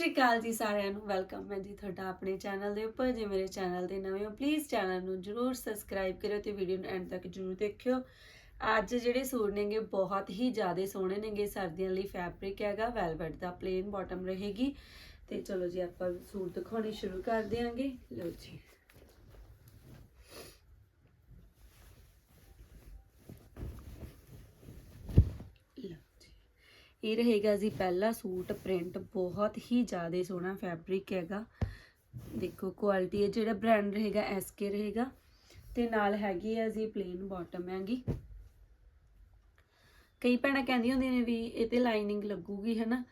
ਸ਼੍ਰੀ ਅਕਾਲ ਜੀ ਸਾਰਿਆਂ ਨੂੰ ਵੈਲਕਮ ਹੈ ਜੀ ਤੁਹਾਡਾ ਆਪਣੇ ਚੈਨਲ ਦੇ ਉੱਪਰ, ਜੇ ਮੇਰੇ ਚੈਨਲ ਦੇ ਨਵੇਂ ਹੋ ਪਲੀਜ਼ ਚੈਨਲ ਨੂੰ ਜਰੂਰ ਸਬਸਕ੍ਰਾਈਬ ਕਰਿਓ ਤੇ ਵੀਡੀਓ ਨੂੰ ਐਂਡ ਤੱਕ ਜਰੂਰ ਦੇਖਿਓ। ਅੱਜ ਜਿਹੜੇ ਸੂਟ ਨੇਗੇ, ਬਹੁਤ ਹੀ ਜ਼ਿਆਦਾ ਸੋਹਣੇ ਨੇਗੇ, ਸਰਦੀਆਂ ਲਈ ਫੈਬਰਿਕ ਹੈਗਾ ਵੈਲਵਟ ਦਾ ਪਲੇਨ ਬਾਟਮ ਰਹੇਗੀ। ਤੇ ਚਲੋ ਜੀ ਆਪਾਂ ਸੂਟ ਦਿਖਾਉਣੇ ਸ਼ੁਰੂ ਕਰ ਦਿਆਂਗੇ। ਲਓ ਜੀ ਲਓ ਜੀ ਇਹ ਰਹੇਗਾ ਜੀ ਪਹਿਲਾ ਸੂਟ ਪ੍ਰਿੰਟ ਬਹੁਤ ਹੀ ਜ਼ਿਆਦਾ ਸੋਹਣਾ ਫੈਬਰਿਕ ਹੈਗਾ। ਦੇਖੋ ਕੁਆਲਿਟੀ ਹੈ ਜਿਹੜਾ ਬ੍ਰਾਂਡ ਰਹੇਗਾ ਐਸਕੇ ਰਹੇਗਾ। ਤੇ ਨਾਲ ਹੈਗੀ ਹੈ ਜੀ ਪਲੇਨ ਬਾਟਮ ਹੈਗੀ। ਕਈ ਭੈਣਾਂ ਕਹਿੰਦੀਆਂ ਹੁੰਦੀਆਂ ਨੇ ਵੀ ਇਹ ਤੇ ਲਾਈਨਿੰਗ ਲੱਗੂਗੀ, ਹਨਾ?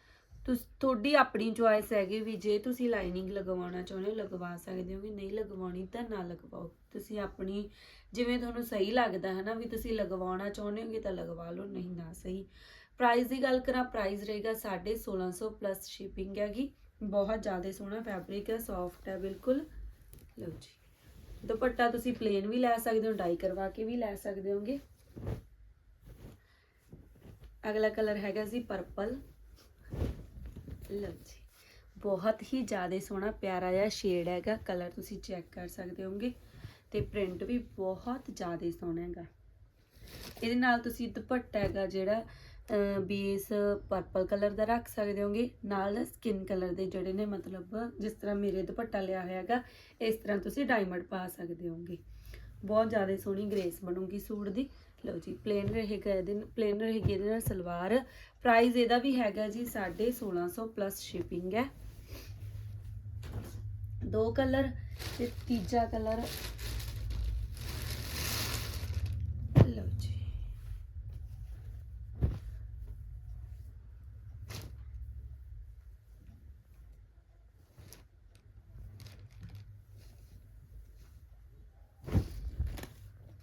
ਤੁਸ, ਤੁਹਾਡੀ ਆਪਣੀ ਚੁਆਇਸ ਹੈਗੀ ਵੀ ਜੇ ਤੁਸੀਂ ਲਾਈਨਿੰਗ ਲਗਵਾਉਣਾ ਚਾਹੁੰਦੇ ਹੋ, ਲਗਵਾ ਸਕਦੇ ਹੋ, ਵੀ ਨਹੀਂ ਲਗਵਾਉਣੀ ਤਾਂ ਨਾ ਲਗਵਾਓ। ਤੁਸੀਂ ਆਪਣੀ, ਜਿਵੇਂ ਤੁਹਾਨੂੰ ਸਹੀ ਲੱਗਦਾ ਹੈ ਨਾ, ਵੀ ਤੁਸੀਂ ਲਗਵਾਉਣਾ ਚਾਹੁੰਦੇ ਹੋਗੇ ਤਾਂ ਲਗਵਾ ਲਓ, ਨਹੀਂ ਨਾ ਸਹੀ। ਪ੍ਰਾਈਸ ਦੀ ਗੱਲ ਕਰਾਂ ਪ੍ਰਾਈਸ ਰਹੇਗਾ 1650 ਪਲੱਸ ਸ਼ਿਪਿੰਗ ਹੈਗੀ। ਬਹੁਤ ਜ਼ਿਆਦਾ ਸੋਹਣਾ ਫੈਬਰਿਕ ਹੈ ਸੌਫਟ ਹੈ, ਬਿਲਕੁਲ। ਲਓ ਜੀ। ਦੁਪੱਟਾ ਤੁਸੀਂ ਪਲੇਨ ਵੀ ਲੈ ਸਕਦੇ ਹੋ ਡਾਈ ਕਰਵਾ ਕੇ ਵੀ ਲੈ ਸਕਦੇ ਹੋਗੇ। ਅਗਲਾ ਕਲਰ ਹੈਗਾ ਜੀ ਪਰਪਲ ਲਓ ਜੀ। ਬਹੁਤ ਹੀ ਜ਼ਿਆਦਾ ਸੋਹਣਾ, ਪਿਆਰਾ ਜਿਹਾ ਸ਼ੇਡ ਹੈਗਾ। ਕਲਰ ਤੁਸੀਂ ਚੈੱਕ ਕਰ ਸਕਦੇ ਹੋਗੇ ਤੇ ਪ੍ਰਿੰਟ ਵੀ ਬਹੁਤ ਜ਼ਿਆਦਾ ਸੋਹਣਾ ਹੈਗਾ। ਇਹਦੇ ਨਾਲ ਤੁਸੀਂ ਦੁਪੱਟਾ ਹੈਗਾ ਜਿਹੜਾ ਬੇਸ ਪਰਪਲ ਕਲਰ ਦਾ ਰੱਖ ਸਕਦੇ ਹੋਗੇ ਨਾਲ ਸਕਿਨ ਕਲਰ ਦੇ ਜਿਹੜੇ ਨੇ, ਮਤਲਬ ਜਿਸ ਤਰ੍ਹਾਂ ਮੇਰੇ ਦੁਪੱਟਾ ਲਿਆ ਹੋਇਆ ਹੈਗਾ, ਇਸ ਤਰ੍ਹਾਂ ਤੁਸੀਂ ਡਾਇਮੰਡ ਪਾ ਸਕਦੇ ਹੋਗੇ ਬਹੁਤ ਜ਼ਿਆਦਾ ਸੋਹਣੀ ਗ੍ਰੇਸ ਬਣੂਗੀ ਸੂਟ ਦੀ। ਲਓ ਜੀ ਪਲੇਨ ਰਹੇਗਾ ਇਹਦੇ ਪਲੇਨ ਰਹੇਗੀ ਇਹਦੇ ਨਾਲ ਸਲਵਾਰ। ਪ੍ਰਾਈਸ ਇਹਦਾ ਵੀ ਹੈਗਾ ਜੀ 1650 ਪਲੱਸ ਸ਼ਿਪਿੰਗ ਹੈ। ਦੋ ਕਲਰ ਤੇ ਤੀਜਾ ਕਲਰ ਲਓ ਜੀ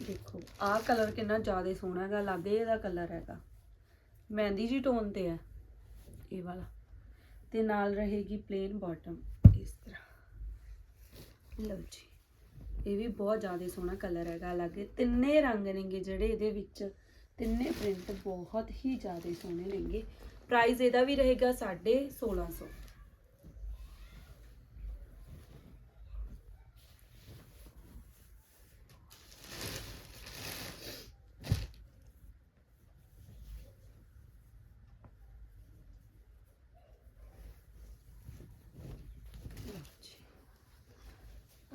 ਦੇਖੋ ਆਹ ਕਲਰ ਕਿੰਨਾ ਜ਼ਿਆਦਾ ਸੋਹਣਾ ਹੈਗਾ, ਲਾਗੇ ਇਹਦਾ ਕਲਰ ਹੈਗਾ। ਮਹਿੰਦੀ ਜੀ ਟੋਨ ਤੇ ਹੈ। ਇਹ ਵਾਲਾ। ਤੇ ਨਾਲ ਰਹੇਗੀ ਪਲੇਨ ਬਾਟਮ ਇਸ ਤਰ੍ਹਾਂ। ਲਓ ਜੀ। ਇਹ ਵੀ ਬਹੁਤ ਜ਼ਿਆਦਾ ਸੋਹਣਾ ਕਲਰ ਹੈਗਾ ਲਾਗੇ। ਤਿੰਨੇ ਰੰਗ ਨੇਗੇ ਜਿਹੜੇ ਇਹਦੇ ਵਿੱਚ। ਤਿੰਨੇ ਪ੍ਰਿੰਟ ਬਹੁਤ ਹੀ ਜ਼ਿਆਦਾ ਸੋਹਣੇ ਨੇਗੇ। ਪ੍ਰਾਈਸ ਇਹਦਾ ਵੀ ਰਹੇਗਾ 1650 ਲਓ ਜੀ।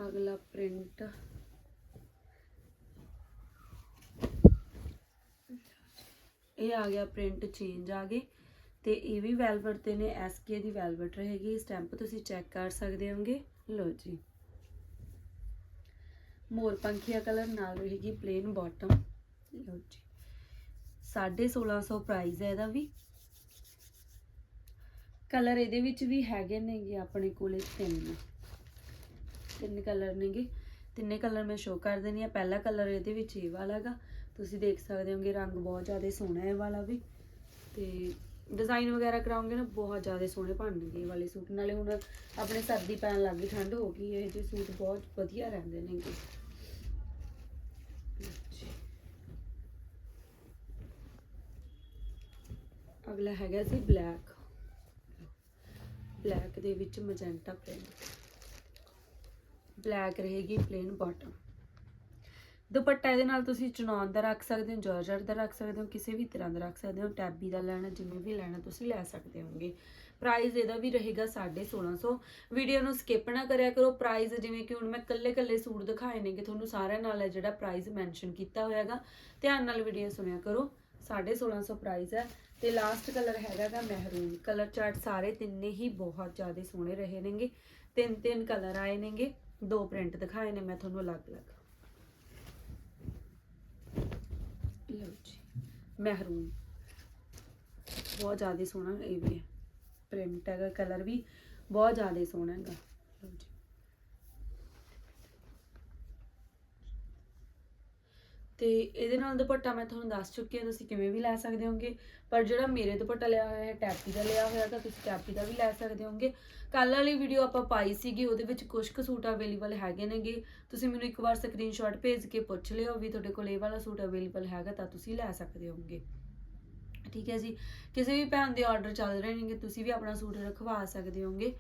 ਅਗਲਾ ਪ੍ਰਿੰਟ ਇਹ ਆ ਗਿਆ ਪ੍ਰਿੰਟ ਚੇਂਜ ਆ ਗਏ। ਤੇ ਇਹ ਵੀ ਵੈਲਵਟ ਤੇ ਨੇ ਐਸਕੇ ਦੀ ਵੈਲਵਟ ਰਹੇਗੀ। ਸਟੈਂਪ ਤੁਸੀਂ ਚੈੱਕ ਕਰ ਸਕਦੇ ਹੋਗੇ ਲਓ ਜੀ। ਮੋਰ ਪੰਖੀਆ ਕਲਰ ਨਾਲ ਰਹੇਗੀ ਪਲੇਨ ਬਾਟਮ ਲਓ ਜੀ। 1650 ਪ੍ਰਾਈਸ ਹੈ ਇਹਦਾ ਵੀ। ਕਲਰ ਇਹਦੇ ਵਿੱਚ ਵੀ ਹੈਗੇ ਨੇਗੇ ਆਪਣੇ ਕੋਲੇ ਤਿੰਨ। ਤਿੰਨ ਕਲਰ ਨੇਗੇ। ਤਿੰਨੇ ਕਲਰ ਮੈਂ ਸ਼ੋ ਕਰ ਦੇਣੀ ਆ। ਪਹਿਲਾ ਕਲਰ ਇਹਦੇ ਵਿੱਚ ਇਹ ਵਾਲਾ ਹੈਗਾ। ਤੁਸੀਂ ਦੇਖ ਸਕਦੇ ਹੋਗੇ ਰੰਗ ਬਹੁਤ ਜ਼ਿਆਦਾ ਸੋਹਣਾ ਹੈ ਇਹ ਵਾਲਾ ਵੀ। ਤੇ ਡਿਜ਼ਾਈਨ ਵਗੈਰਾ ਕਰਾਉਂਗੇ ਨਾ, ਬਹੁਤ ਜ਼ਿਆਦਾ ਸੋਹਣੇ ਬਣਨਗੇ ਇਹ ਵਾਲੇ ਸੂਟ। ਨਾਲੇ ਹੁਣ ਆਪਣੇ ਸਰਦੀ ਪੈਣ ਲੱਗ ਗਈ, ਠੰਡ ਹੋ ਗਈ ਇਹ ਜਿਹੇ ਸੂਟ ਬਹੁਤ ਵਧੀਆ ਰਹਿੰਦੇ ਨੇਗੇ। ਅਗਲਾ ਹੈਗਾ ਸੀ ਬਲੈਕ। ਬਲੈਕ ਦੇ ਵਿੱਚ ਮਜੈਂਟਾ ਪ੍ਰਿੰਟ ਬਲੈਕ ਰਹੇਗੀ ਪਲੇਨ ਬਾਟਮ ਦੁਪੱਟਾ ਇਹਦੇ ਨਾਲ ਤੁਸੀਂ ਚਨੌਨ ਦਾ ਰੱਖ ਸਕਦੇ ਹੋ ਜਾਰਜਟ ਦਾ ਰੱਖ ਸਕਦੇ ਹੋ, ਕਿਸੇ ਵੀ ਤਰ੍ਹਾਂ ਦਾ ਰੱਖ ਸਕਦੇ ਹੋ, ਟੈਬੀ ਦਾ ਲੈਣਾ, ਜਿਵੇਂ ਵੀ ਲੈਣਾ ਤੁਸੀਂ ਲੈ ਸਕਦੇ ਹੋਗੇ ਪ੍ਰਾਈਸ ਇਹਦਾ ਵੀ ਰਹੇਗਾ 1650 ਵੀਡੀਓ ਨੂੰ ਸਕਿਪ ਨਾ ਕਰਿਆ ਕਰੋ। ਪ੍ਰਾਈਸ ਜਿਵੇਂ ਕਿ ਹੁਣ ਮੈਂ ਕੱਲੇ ਕੱਲੇ ਸੂਟ ਦਿਖਾਏ ਨੇਗੇ, ਤੁਹਾਨੂੰ ਸਾਰਿਆਂ ਨਾਲ ਹੈ ਜਿਹੜਾ ਪ੍ਰਾਈਸ ਮੈਂਸ਼ਨ ਕੀਤਾ ਹੋਇਆਗਾ। ਧਿਆਨ ਨਾਲ ਵੀਡੀਓ ਸੁਣਿਆ ਕਰੋ। 1650 ਪ੍ਰਾਈਸ ਹੈ। ਤੇ ਲਾਸਟ ਕਲਰ ਹੈਗਾ ਹੈਗਾਗਾ ਮਹਿਰੂਨ ਕਲਰ ਚਾਰਟ ਸਾਰੇ ਤਿੰਨੇ ਹੀ ਬਹੁਤ ਜ਼ਿਆਦਾ ਸੋਹਣੇ ਰਹੇ ਨੇਗੇ। ਤਿੰਨ ਤਿੰਨ ਕਲਰ ਆਏ ਨੇਗੇ। ਦੋ ਪ੍ਰਿੰਟ ਦਿਖਾਏ ਨੇ, ਮੈਂ ਤੁਹਾਨੂੰ ਅਲੱਗ-ਅਲੱਗ। ਲਓ ਜੀ, ਮਹਿਰੂਨ। ਬਹੁਤ ਜ਼ਿਆਦਾ ਸੋਹਣਾ ਇਹ ਵੀ ਹੈ। ਪ੍ਰਿੰਟ ਹੈਗਾ, ਕਲਰ ਵੀ ਬਹੁਤ ਜ਼ਿਆਦਾ ਸੋਹਣਾ ਹੈਗਾ। ਲਓ ਜੀ। ਤੇ ਇਹਦੇ ਨਾਲ ਦੁਪੱਟਾ ਮੈਂ ਤੁਹਾਨੂੰ ਦੱਸ ਚੁੱਕੀ ਹਾਂ, ਤੁਸੀਂ ਕਿਵੇਂ ਵੀ ਲੈ ਸਕਦੇ ਹੋਗੇ। ਪਰ ਜਿਹੜਾ ਮੇਰੇ ਦੁਪੱਟਾ ਲਿਆ ਹੋਇਆ ਹੈ, ਟੈਪੀ ਦਾ ਲਿਆ ਹੋਇਆ, ਤਾਂ ਤੁਸੀਂ ਟੈਪੀ ਦਾ ਵੀ ਲੈ ਸਕਦੇ ਹੋਗੇ। ਕੱਲ ਵਾਲੀ ਵੀਡੀਓ ਆਪਾਂ ਪਾਈ ਸੀਗੀ, ਉਹਦੇ ਵਿੱਚ ਕੁਝ ਕੁ ਸੂਟ ਅਵੇਲੇਬਲ ਹੈਗੇ ਨੇਗੇ। ਤੁਸੀਂ ਮੈਨੂੰ ਇੱਕ ਵਾਰ ਸਕਰੀਨਸ਼ਾਟ ਭੇਜ ਕੇ ਪੁੱਛ ਲਿਓ ਵੀ ਤੁਹਾਡੇ ਕੋਲ ਇਹ ਵਾਲਾ ਸੂਟ ਅਵੇਲੇਬਲ ਹੈਗਾ, ਤਾਂ ਤੁਸੀਂ ਲੈ ਸਕਦੇ ਹੋਗੇ। ਠੀਕ ਹੈ ਜੀ। ਕਿਸੇ ਵੀ ਭੈਣ ਦੇ ਆਰਡਰ ਚੱਲ ਰਹੇ ਨੇਗੇ, ਤੁਸੀਂ ਵੀ ਆਪਣਾ ਸੂਟ ਰਖਵਾ ਸਕਦੇ ਹੋਗੇ।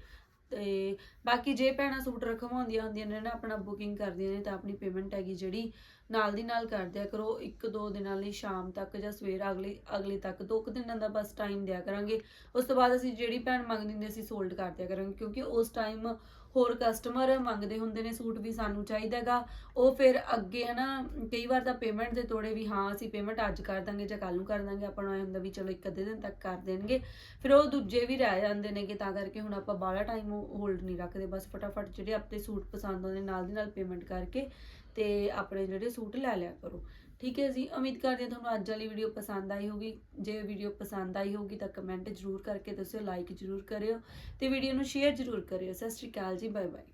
ਤੇ ਬਾਕੀ ਜੇ ਭੈਣਾਂ ਸੂਟ ਰਖਵਾਉਂਦੀਆਂ ਹੁੰਦੀਆਂ ਨੇ ਨਾ, ਆਪਣਾ ਬੁਕਿੰਗ ਕਰਦੀਆਂ ਨੇ ਤਾਂ ਆਪਣੀ ਪੇਮੈਂਟ ਹੈਗੀ ਜਿਹੜੀ ਨਾਲ ਦੀ ਨਾਲ ਕਰ ਦਿਆ ਕਰੋ। ਇੱਕ ਦੋ ਦਿਨਾਂ ਲਈ ਸ਼ਾਮ ਤੱਕ ਜਾਂ ਸਵੇਰ ਅਗਲੇ ਅਗਲੇ ਤੱਕ ਦੋ ਕੁ ਦਿਨਾਂ ਦਾ ਬਸ ਟਾਈਮ ਦਿਆ ਕਰਾਂਗੇ। ਉਸ ਤੋਂ ਬਾਅਦ ਅਸੀਂ ਜਿਹੜੀ ਭੈਣ ਮੰਗਦੀ ਹੁੰਦੀ ਅਸੀਂ ਸੋਲਡ ਕਰ ਦਿਆ ਕਰਾਂਗੇ, ਕਿਉਂਕਿ ਉਸ ਟਾਈਮ ਹੋਰ ਕਸਟਮਰ ਮੰਗਦੇ ਹੁੰਦੇ ਨੇ ਸੂਟ ਵੀ ਸਾਨੂੰ ਚਾਹੀਦਾਗਾ ਉਹ ਫਿਰ ਅੱਗੇ ਹਨਾ, ਕਈ ਵਾਰ ਤਾਂ ਪੇਮੈਂਟ ਦੇ ਤੋੜੇ ਵੀ ਹਾਂ, ਅਸੀਂ ਪੇਮੈਂਟ ਅੱਜ ਕਰ ਦਾਂਗੇ ਜਾਂ ਕੱਲ ਨੂੰ ਕਰ ਦਾਂਗੇ, ਆਪਾਂ ਨੂੰ ਐ ਹੁੰਦਾ ਵੀ ਚਲੋ ਇੱਕ ਅੱਧੇ ਦਿਨ ਤੱਕ ਕਰ ਦੇਣਗੇ। ਫਿਰ ਉਹ ਦੂਜੇ ਵੀ ਰਹਿ ਜਾਂਦੇ ਨੇਗੇ, ਤਾਂ ਕਰਕੇ ਹੁਣ ਆਪਾਂ ਬਾਹਲਾ ਟਾਈਮ ਹੋਲਡ ਨਹੀਂ ਰੱਖਦੇ, ਬਸ ਫਟਾਫਟ ਜਿਹੜੇ ਆਪਣੇ ਸੂਟ ਪਸੰਦ ਆਉਂਦੇ ਨਾਲ ਦੀ ਨਾਲ ਪੇਮੈਂਟ ਕਰਕੇ ਤੇ ਆਪਣੇ ਜਿਹੜੇ ਸੂਟ ਲੈ ਲਿਆ ਕਰੋ। ਠੀਕ ਹੈ ਜੀ, ਉਮੀਦ ਕਰਦੇ ਹਾਂ ਤੁਹਾਨੂੰ ਅੱਜ ਵਾਲੀ ਵੀਡੀਓ ਪਸੰਦ ਆਈ ਹੋਗੀ ਜੇ ਵੀਡੀਓ ਪਸੰਦ ਆਈ ਹੋਗੀ ਤਾਂ ਕਮੈਂਟ ਜ਼ਰੂਰ ਕਰਕੇ ਦੱਸਿਓ ਲਾਈਕ ਜ਼ਰੂਰ ਕਰਿਓ ਤੇ ਵੀਡੀਓ ਨੂੰ ਸ਼ੇਅਰ ਜ਼ਰੂਰ ਕਰਿਓ। ਸਤਿ ਸ਼੍ਰੀ ਅਕਾਲ ਜੀ ਬਾਏ ਬਾਏ